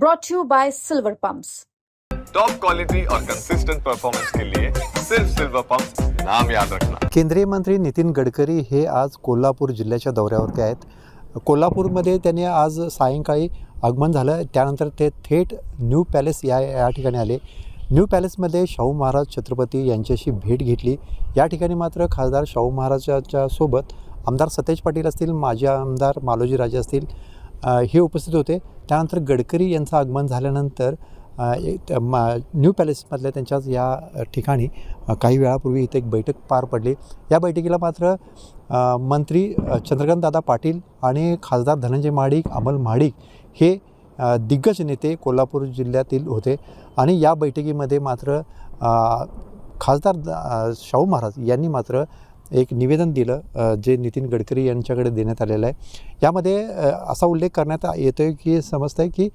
brought to you by Silver Pumps. Top quality और consistent performance के लिए सिर्फ सिल्वर पंप नाम याद रखना। केंद्रीय मंत्री नितीन गडकरी हे आज कोल्हापूर जिल्ह्याच्या दौऱ्यावरती आहेत. कोल्हापूरमध्ये त्यांनी आज सायंकाळी आगमन झालं. त्यानंतर ते थेट न्यू पॅलेस या या ठिकाणी आले. न्यू पॅलेसमध्ये शाहू महाराज छत्रपती यांच्याशी भेट घेतली. या ठिकाणी मात्र खासदार शाहू महाराजाच्या सोबत आमदार सतेज पाटील असतील माजी आमदार मालोजी राजे असतील हे उपस्थित होते. त्यानंतर गडकरी यांचं आगमन झाल्यानंतर मा न्यू पॅलेसमधल्या त्यांच्याच या ठिकाणी काही वेळापूर्वी इथे एक बैठक पार पडली. या बैठकीला मात्र मंत्री चंद्रकांतदादा पाटील आणि खासदार धनंजय महाडिक अमल महाडिक हे दिग्गज नेते कोल्हापूर जिल्ह्यातील होते. आणि या बैठकीमध्ये मात्र खासदार शाहू महाराज यांनी मात्र एक निवेदन दिलं जे नितीन गडकरी यांच्याकडे देण्यात आलेलं आहे. यामध्ये असा उल्लेख करण्यात येतो आहे की समजतं आहे की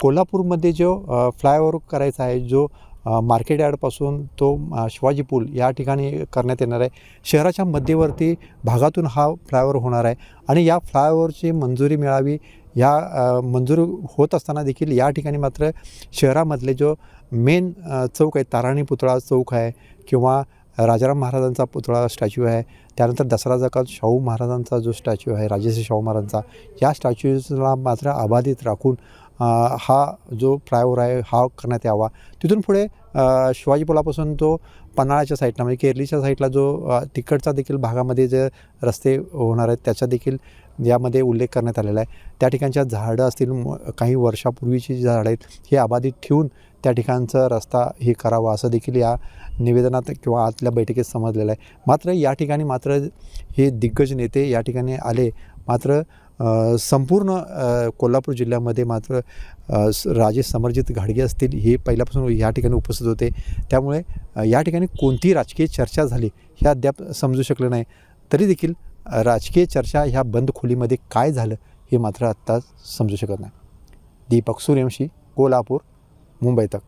कोल्हापूरमध्ये जो फ्लायओव्हर करायचा आहे जो मार्केट यार्डपासून तो शिवाजी पूल या ठिकाणी करण्यात येणार आहे. शहराच्या मध्यवर्ती भागातून हा फ्लायओव्हर होणार आहे आणि या फ्लायओव्हरची मंजुरी मिळावी या मंजूर होत असताना देखील या ठिकाणी मात्र शहरामधले जो मेन चौक आहे ताराणी पुतळा चौक आहे किंवा राजाराम महाराजांचा पुतळा स्टॅच्यू आहे. त्यानंतर दसरा जकात शाहू महाराजांचा जो स्टॅच्यू आहे राजेश्री शाहू महाराजांचा या स्टॅच्यूला मात्र अबाधित राखून हा जो फ्लायओव्हर आहे हा करण्यात यावा. तिथून पुढे शिवाजी पुलापासून तो पन्हाळ्याच्या साईडला म्हणजे केरलीच्या साईडला जो तिकडचा देखील भागामध्ये जे रस्ते होणार आहेत त्याचा देखील यामध्ये उल्लेख करण्यात आलेला आहे. त्या ठिकाणच्या झाडं असतील काही वर्षापूर्वीची जी झाडं आहेत हे अबाधित ठेवून त्या ठिकाणचा रस्ता हे करावा असं देखील या निवेदनात किंवा आतल्या बैठकीत समजलेलं आहे. मात्र या ठिकाणी मात्र हे दिग्गज नेते या ठिकाणी आले. मात्र संपूर्ण कोल्हापूर जिल्ह्यामध्ये मात्र स- राजे समरजित घाडगे असतील हे पहिल्यापासून या ठिकाणी उपस्थित होते. त्यामुळे या ठिकाणी कोणती राजकीय चर्चा झाली हे अद्याप समजू शकलं नाही. तरी देखील राजकीय चर्चा ह्या बंद खोलीमध्ये काय झालं हे मात्र आत्ता समजू शकत नाही. दीपक सूर्यवंशी कोल्हापूर मुंबई तक.